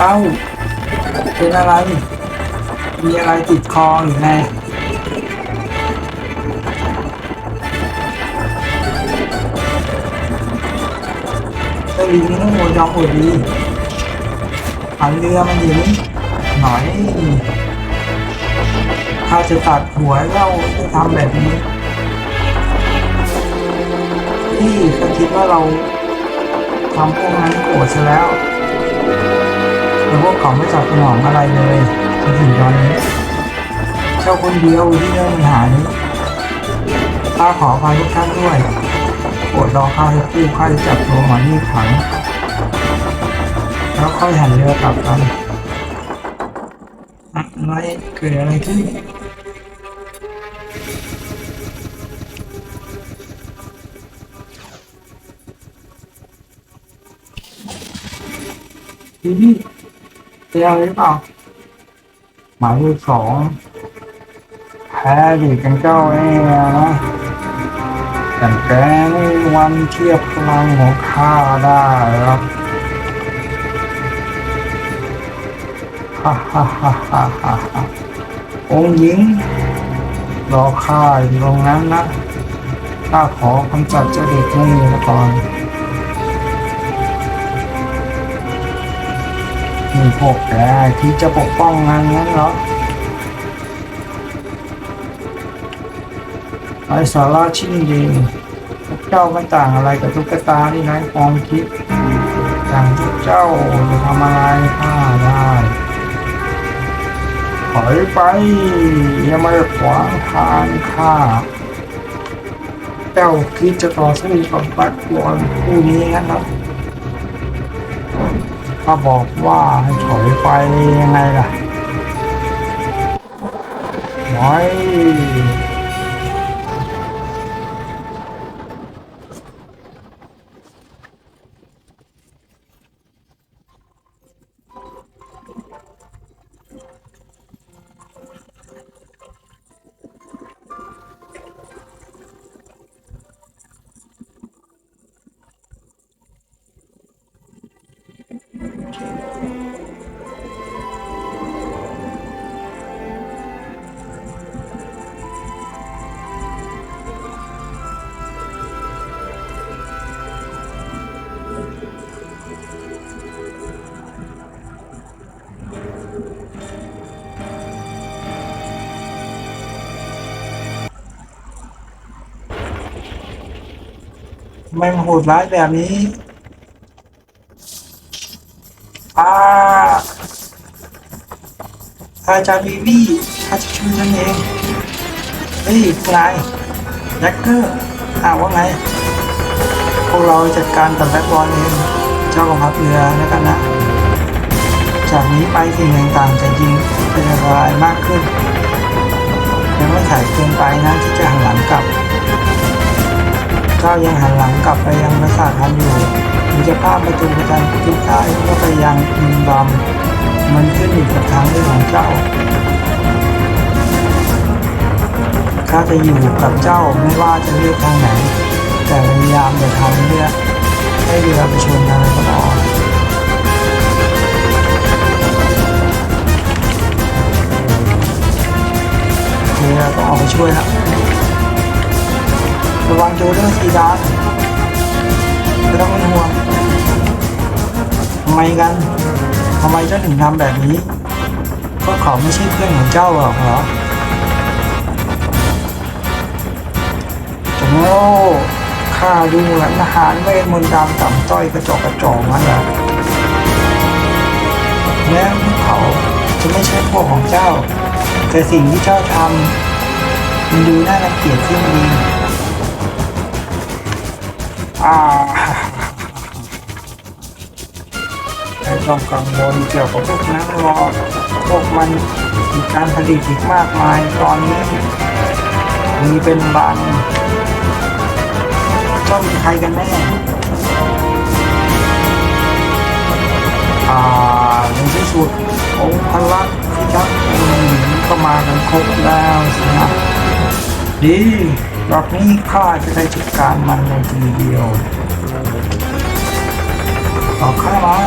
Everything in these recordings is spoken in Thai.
เอ้าเป็นอะไร มีอะไรติดคอหรือไงเจ้าลิงนี่ต้องโมยอมอดดีหันเรือมันอยู่นี่หน่อย ถ้าจะตัดหัวเจ้าจะทำแบบนี้นี่เขาคิดว่าเราทำพวกนั้นโกรธซะแล้ว แต่พวกเขาไม่จับสมองอะไรเลยจนถึงตอนนี้เจ้าคนเดียวที่เรื่องปัญหานี้ข้าขออภัยทุกท่านด้วยโปรดรอข้าสักครู่ข้าจะจับตัวหมอนี่ขัง แล้วค่อยหันเรือกลับกันอะไรเกิดอะไรขึ้นทีนี่ เป็นอหรือเปล่า หมายเลขสองแพ้ดีกันเจ้าเองนะแต่แกไม่วันเทียบพลังของข้าได้หรอกฮ่าฮ่าฮ่าฮ่าฮ่าองค์หญิง รอข้าอยู่ตรงนั้นนะข้าขอกำจัดเจ้าเด็กนี่ก่อน มีพวกแกที่จะปกป้องงานนั้นเหรอไอสาระชิ้นดีพวกเจ้ามันต่างอะไรกับตุ๊กตาที่ไร้ความคิดอย่างพวกเจ้าจะทำอะไรข้าได้ถอยไปอย่ามาขวางทางข้าเจ้าคิดจะต่อสู้กับปัดกวนผู้นี้นเหรอ ถ้าบอกว่าให้ถอยไปยังไงล่ะน้อย ทำไมมันโหดร้ายแบบนี้อ่า อาจารย์บีบี้ข้าจะช่วยนั่นเองเฮ้ยนายแจ็คเกอร์อ่าว่าไง พวกเราจัดการกับแบ็คบอลเอง เจ้ากองทัพเรือแล้วกันนะ จากนี้ไปสิ่งต่างๆจะยิงเป็นอันตรายมากขึ้นยังไม่ถ่ายเกินไปนะที่จะหันหลังกลับ เจ้ายังหันหลังกลับไปยังปราสาททันอยู่ จะข้ามประตูประจันทิศใต้ก็ไปยังอินดอมมันขึ้นอยู่กับทางเลือกของเจ้าข้าจะอยู่กับเจ้าไม่ว่าจะเลือกทางไหน แต่พยายามอย่าทำเรือให้เรือไปชนอะไรก็พอเรือต้องออกไปช่วยแล้วระวังโจเดอร์ซีดาน ไมกันทำไมเจ้าถึงทำแบบนี้พวกเขาไม่ใช่เพื่อนของเจ้าหรอกเหรอจงโง่ข้าดูหลันทหารเวทมนต์ดำต่ำต้อยกระจอกกระจอกมันแหละแม้พวกเขาจะไม่ใช่พวกของเจ้า แต่สิ่งที่เจ้าทำมันดูน่ารังเกียจขึ้นดีอ่า ต้องกังวลเกี่ยวกับพวกนั้นหรอพวกมันมีการผลิตอีกมากมาย ตอนนี้ มีเป็นบังเจ้าเป็นใครกันแน่อ่าในที่สุดองค์พลักที่ชักก็มากันครบแล้วสินะดีรอบนี้ข้าจะได้จัดการมันในทีเดียวต่อข้ามา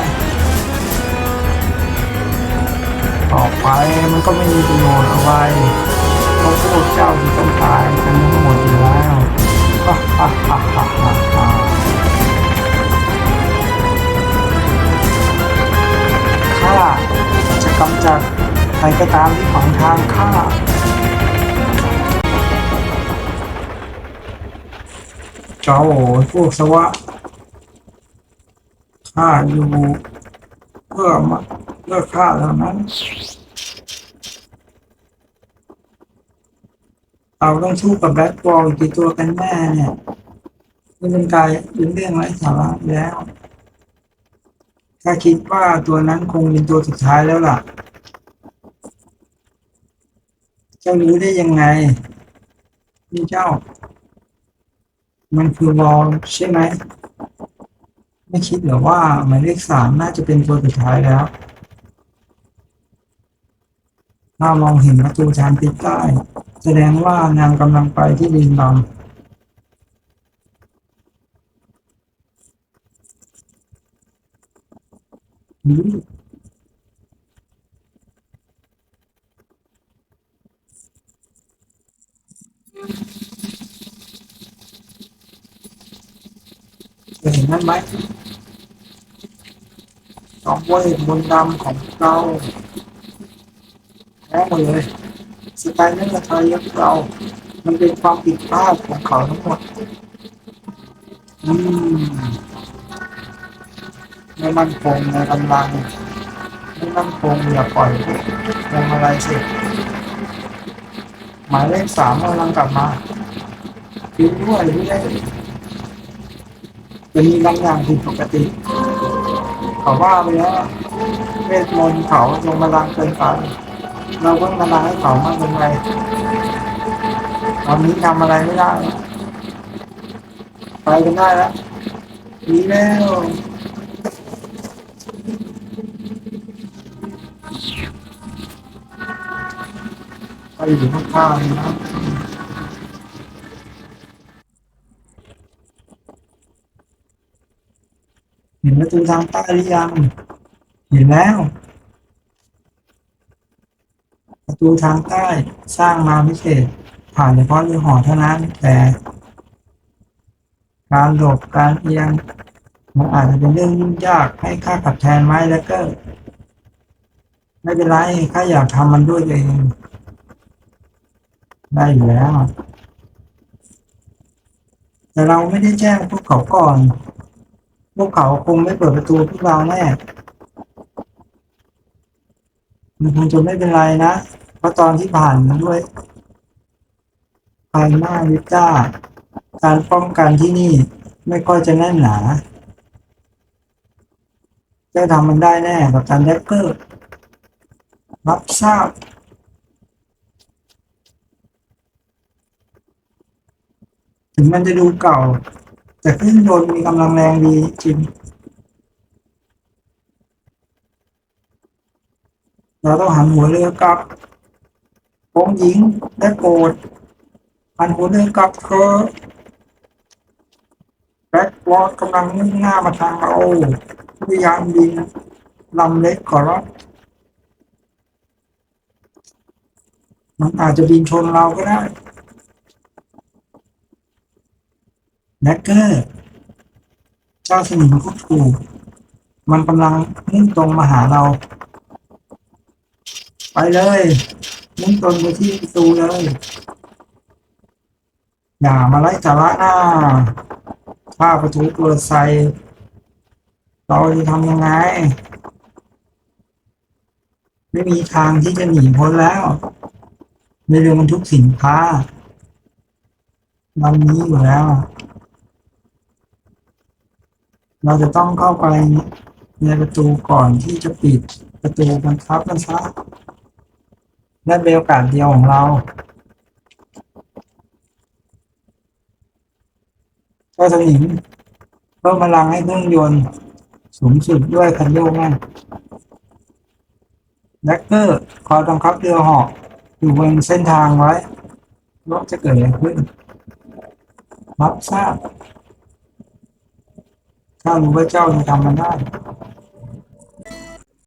มันก็ไม่มีประโยชน์อะไรเพราะพวกเจ้าจะต้องตายกันทั้งหมดอยู่แล้วฮ่าฮ่าฮ่าฮ่าฮ่าข้าจะกำจัดใครก็ตามที่ขวางทางข้าเจ้าพวกสวะข้าอยู่เพื่อมาเพื่อข้าเท่านั้น เราต้องสู้กับแบทบอลกี่ตัวกันแน่เนี่ยนี่เป็นกายเป็นเรื่องไร้สาระแล้วข้าคิดว่าตัวนั้นคงเป็นตัวสุดท้ายแล้วล่ะ เจ้ารู้ได้ยังไงนี่เจ้า มันคือวอลใช่ไหม ไม่คิดหรอว่าหมายเลขสามน่าจะเป็นตัวสุดท้ายแล้ว ถ้ามองเห็นประตูชานติดใต้ แสดงว่านางกำลังไปที่ดินดำอืมเห็นนั่นไหมสองเวทมนต์ดำของเรา แท้หมดเลยสไตล์นั้นราคาเยอะเรา มันเป็นความผิดพลาดของเขาทั้งหมดอืมไม่มั่นคงในกำลังไม่มั่นคงอย่าปล่อยลงอะไรสิหมายเลขสามกำลังกลับมาคิดด้วยที่ได้จะมีบางอย่างผิดปกติ เขาว่าไปแล้วเวทมนต์เขาลงมาลังเกินไป เราก็มาลังให้เขามากเป็นไรตอนนี้ทำอะไรไม่ได้ ไปกันได้แล้วดีแล้วไปอยู่ข้างๆนะเห็นประตูทางใต้หรือยัง เห็นแล้ว ประตูทางใต้ สร้างมาพิเศษ ผ่านเฉพาะเรือหอเท่านั้น แต่ การหลบการเอียงมันอาจจะเป็นเรื่องยุ่งยากให้ค่าขับแทนไหมแล้วก็ ไม่เป็นไรข้าอยากทำมันด้วยเอง ได้อยู่แล้ว แต่เราไม่ได้แจ้งพวกเขาก่อน พวกเขาคงไม่เปิดประตูพวกเราแน่มันคงจะไม่เป็นไรนะ เพราะตอนที่ผ่านมาด้วยภายหน้าวิต้า การป้องกันที่นี่ไม่ค่อยจะแน่นหนาจะทำมันได้แน่กับการแดกเกอร์รับทราบถึงมันจะดูเก่า แต่เครื่องยนต์มีกำลังแรงดีจริง เราต้องหันหัวเรือกลับ องค์หญิงได้โปรดหันหัวเรื่องกับเธอแบ็กวอร์ดกำลังมุ่งหน้ามาทางเราพยายามบินลำเล็กขอรับมันอาจจะบินชนเราก็ได้แบ็กเกอร์ เจ้าสนิมก็ถูกมันกำลังมุ่งตรงมาหาเรา ไปเลย มุ่งตรงไปที่ประตูเลย อย่ามาไล่สาระหน้าถ้าประตูเปิดใส่เราจะทำยังไง ไม่มีทางที่จะหนีพ้นแล้วในเรือบรรทุกสินค้าลำนี้อยู่แล้ว เราจะต้องเข้าไปในประตูก่อนที่จะปิดประตูบังคับกันซะ และเป็นโอกาสเดียวของเราก็สนิมเพิ่มพลังให้เครื่องยนต์สูงสุดด้วยคันโยกแม่นแดกเกอร์คอยบังคับเรือเหอกอยู่บนเส้นทางไว้รถจะเกิดอะไรขึ้นรับทราบถ้ารู้ว่าเจ้าจะทำมันได้